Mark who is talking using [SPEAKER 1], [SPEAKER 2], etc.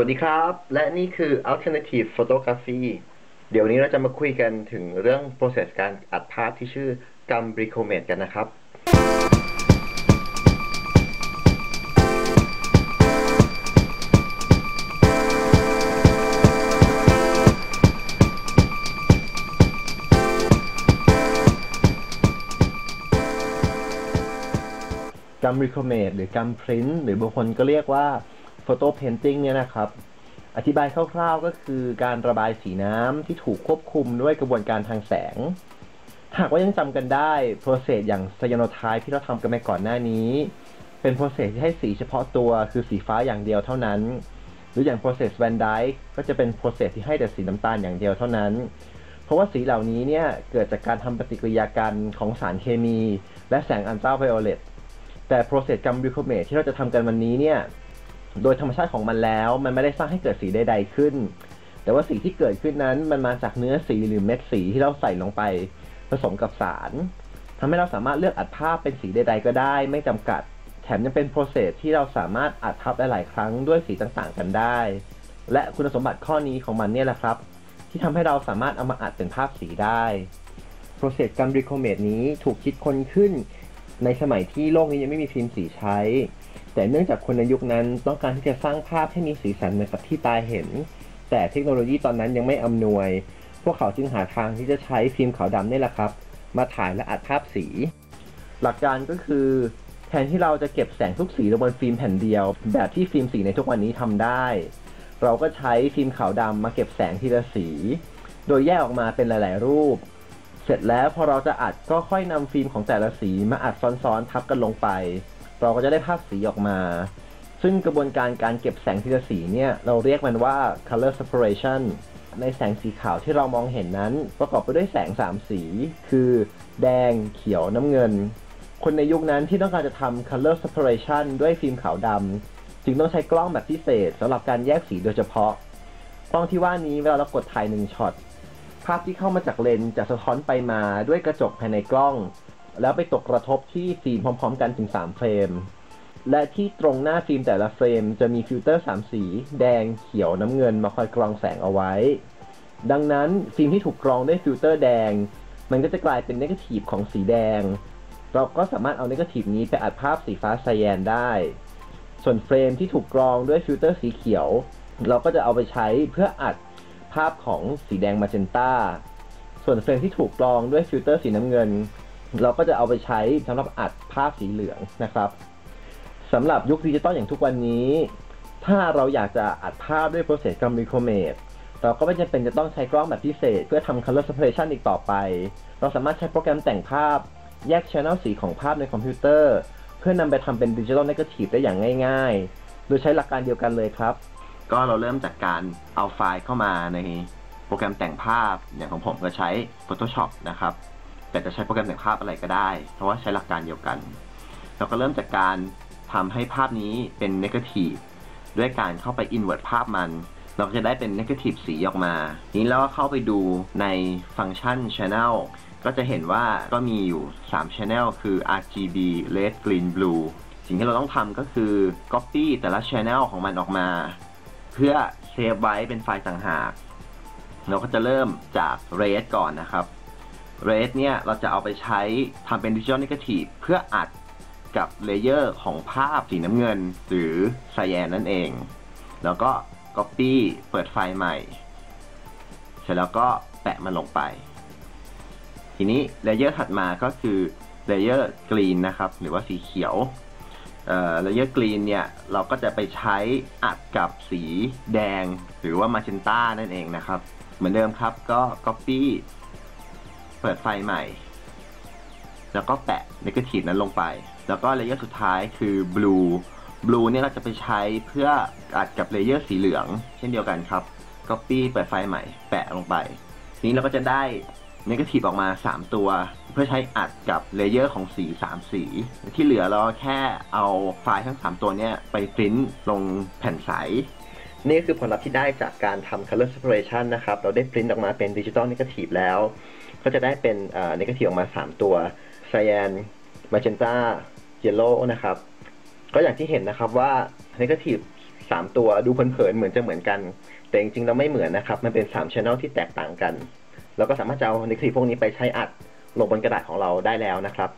[SPEAKER 1] วัสดีครับ และนี่คือ Alternative Photography เดี๋ยวนี้เราจะมาคุยกันถึงเรื่อง process การอัดภาพที่ชื่อ Gum b r i c o m a t e กันนะครับกัมริคมเมดหรือกัมพรินหรือบางคนก็เรียกว่า โฟโต้เพนติ้งเนี่ยนะครับอธิบายคร่าวๆก็คือการระบายสีน้ำที่ถูกควบคุมด้วยกระบวนการทางแสง หากว่ายังจำกันได้โปรเซสอย่างไซยานไทป์ที่เราทำกันไปก่อนหน้านี้ เป็นโปรเซสที่ให้สีเฉพาะตัวคือสีฟ้าอย่างเดียวเท่านั้น หรืออย่างโปรเซสแวนไดก็จะเป็นโปรเซสที่ให้แต่สีน้ำตาลอย่างเดียวเท่านั้น เพราะว่าสีเหล่านี้เนี่ยเกิดจากการทำปฏิกิริยากันของสารเคมี และแสงอัลตราไวโอเลตแต่โปรเซสกัมบิวโคเมทที่เราจะทำกันวันนี้เนี่ย โดยธรรมชาติของมันแล้ว มันไม่ได้สร้างให้เกิดสีใดๆขึ้น แต่ว่าสีที่เกิดขึ้นนั้นมันมาจากเนื้อสีหรือเม็ดสีที่เราใส่ลงไป ผสมกับสารทำให้เราสามารถเลือกอัดภาพเป็นสีใด ๆ ก็ได้ ไม่จำกัด แถมยังเป็นโปรเซสที่เราสามารถอัดภาพได้หลายครั้งด้วยสีต่างๆ กันได้ และคุณสมบัติข้อนี้ของมันเนี่ยแหละครับ ที่ทำให้เราสามารถเอามาอัดเป็นภาพสีได้โปรเซสกัมบิโคเมตนี้ถูกคิดค้นขึ้น ในสมัยที่โลกนี้ยังไม่มีฟิล์มสีใช้ แต่เนื่องจากคนในยุคนั้นต้องการที่จะสร้างภาพให้มีสีสันเหมือนกับที่ตาเห็น แต่เทคโนโลยีตอนนั้นยังไม่อำนวย พวกเขาจึงหาทางที่จะใช้ฟิล์มขาวดำนี่แหละครับ มาถ่ายและอัดภาพสี หลักการก็คือ แทนที่เราจะเก็บแสงทุกสีลงบนฟิล์มแผ่นเดียว แบบที่ฟิล์มสีในทุกวันนี้ทำได้ เราก็ใช้ฟิล์มขาวดำมาเก็บแสงทีละสี โดยแยกออกมาเป็นหลาย ๆ รูป เสร็จแล้วพอเราจะอัดก็ค่อยนำฟิล์มของแต่ละสีมาอัดซ้อนๆทับกันลงไป เราก็จะได้ภาพสีออกมา ซึ่งกระบวนการการเก็บแสงทีละสีเนี่ยเราเรียกมันว่า color separation ในแสงสีขาวที่เรามองเห็นนั้น ประกอบไปด้วยแสง 3 สี คือ แดง เขียวน้ำเงิน คนในยุคนั้นที่ต้องการจะทำ color separation ด้วยฟิล์มขาวดำจึงต้องใช้กล้องแบบพิเศษสำหรับการแยกสีโดยเฉพาะกล้องที่ว่านี้เวลาเรากดถ่ายหนึ่งช็อต ภาพที่เข้ามาจากเลนส์จะสะท้อนไปมาด้วยกระจกภายในกล้อง แล้วไปตกกระทบที่ฟิล์มพร้อมๆ กันถึง 3 เฟรม และที่ตรงหน้าฟิล์มแต่ละเฟรมจะมีฟิลเตอร์ 3 สี แดงเขียวน้ำเงินมาคอยกรองแสงเอาไว้ ดังนั้นฟิล์มที่ถูกกรองด้วยฟิลเตอร์แดง มันก็จะกลายเป็นเนกาทีฟของสีแดง เราก็สามารถเอาเนกาทีฟนี้ไปอัดภาพสีฟ้าไซแยนได้ ส่วนเฟรมที่ถูกกรองด้วยฟิลเตอร์สีเขียว เราก็จะเอาไปใช้เพื่ออัดาพของสีแดงมาเจนต้า ส่วนเฟรมที่ถูกกรองด้วยฟิลเตอร์สีน้ำเงิน เราก็จะเอาไปใช้สำหรับอัดภาพสีเหลืองนะครับสำหรับยุคดิจิตอลอย่างทุกวันนี้ ถ้าเราอยากจะอัดภาพด้วยโปรเซสกัมบิโครเมตเราก็ไม่จำเป็นจะต้องใช้กล้องแบบพิเศษ เพื่อทำ color separation อีกต่อไป เราสามารถใช้โปรแกรมแต่งภาพแยก channel สีของภาพในคอมพิวเตอร์ เพื่อนำไปทำเป็นดิจิตอลเนกาทีฟได้อย่างง่าย ๆ โดยใช้หลักการเดียวกันเลยครับ ก็เราเริ่มจากการเอาไฟล์เข้ามาในโปรแกรมแต่งภาพอย่างของผมก็ใช้ Photoshop นะครับ แต่จะใช้โปรแกรมแต่งภาพอะไรก็ได้ เพราะว่าใช้หลักการเดียวกัน เราก็เริ่มจากการทำให้ภาพนี้เป็น Negative ด้วยการเข้าไป Invert ภาพมัน เราจะได้เป็น Negative สีออกมา นี้เราก็เข้าไปดูในฟังก์ชัน Channel ก็จะเห็นว่าก็มีอยู่ 3 Channel คือ RGB Red Green Blue สิ่งที่เราต้องทำก็คือ Copy แต่ละ Channel ของมันออกมา เพื่อเซฟไว้เป็นไฟล์ต่างหาก เราก็จะเริ่มจาก red ก่อนนะครับ red เนี่ยเราจะเอาไปใช้ทำเป็น digital negative เพื่ออัดกับเลเยอร์ของภาพสีน้ำเงินหรือไซแอนนั่นเอง แล้วก็ copy เปิดไฟล์ใหม่ เสร็จแล้วก็แปะมันลงไป ทีนี้เลเยอร์ถัดมาก็คือเลเยอร์กรีนนะครับ หรือว่าสีเขียว เลเยอร์กรีนเนี่ยเราก็จะไปใช้อัดกับสีแดง หรือว่ามาเชนต้านั่นเองนะครับ เหมือนเดิมครับก็ Copy เปิดไฟใหม่ แล้วก็แปะ Negative นั้นลงไป แล้วก็เลเยอร์สุดท้ายคือ Blue Blue เนี่ยเราจะไปใช้เพื่ออัดกับเลเยอร์สีเหลือง เช่นเดียวกันครับ Copy เปิดไฟใหม่ แปะลงไป นี้เราก็จะได้ เนกาทีฟออกมา 3 ตัว เพื่อใช้อัดกับเลเยอร์ของสี 3 สี ที่เหลือเราแค่เอาไฟล์ทั้ง 3 ตัวนี้ไปพิมพ์ลงแผ่นใส นี่คือผลลัพธ์ที่ได้จากการทำ color separation นะครับ เราได้พิมพ์ออกมาเป็นดิจิตอลเนกาทีฟแล้ว ก็จะได้เป็นเนกาทีฟออกมา 3 ตัว cyan magenta yellow นะครับ ก็อย่างที่เห็นนะครับว่าเนกาทีฟสามตัวดูเผินๆเหมือนจะเหมือนกัน แต่จริงๆเราไม่เหมือนนะครับ มันเป็นสามช anel ที่แตกต่างกัน แล้วก็สามารถจะเอาในคลิปพวกนี้ไปใช้อัดลงบนกระดาษของเราได้แล้วนะครับ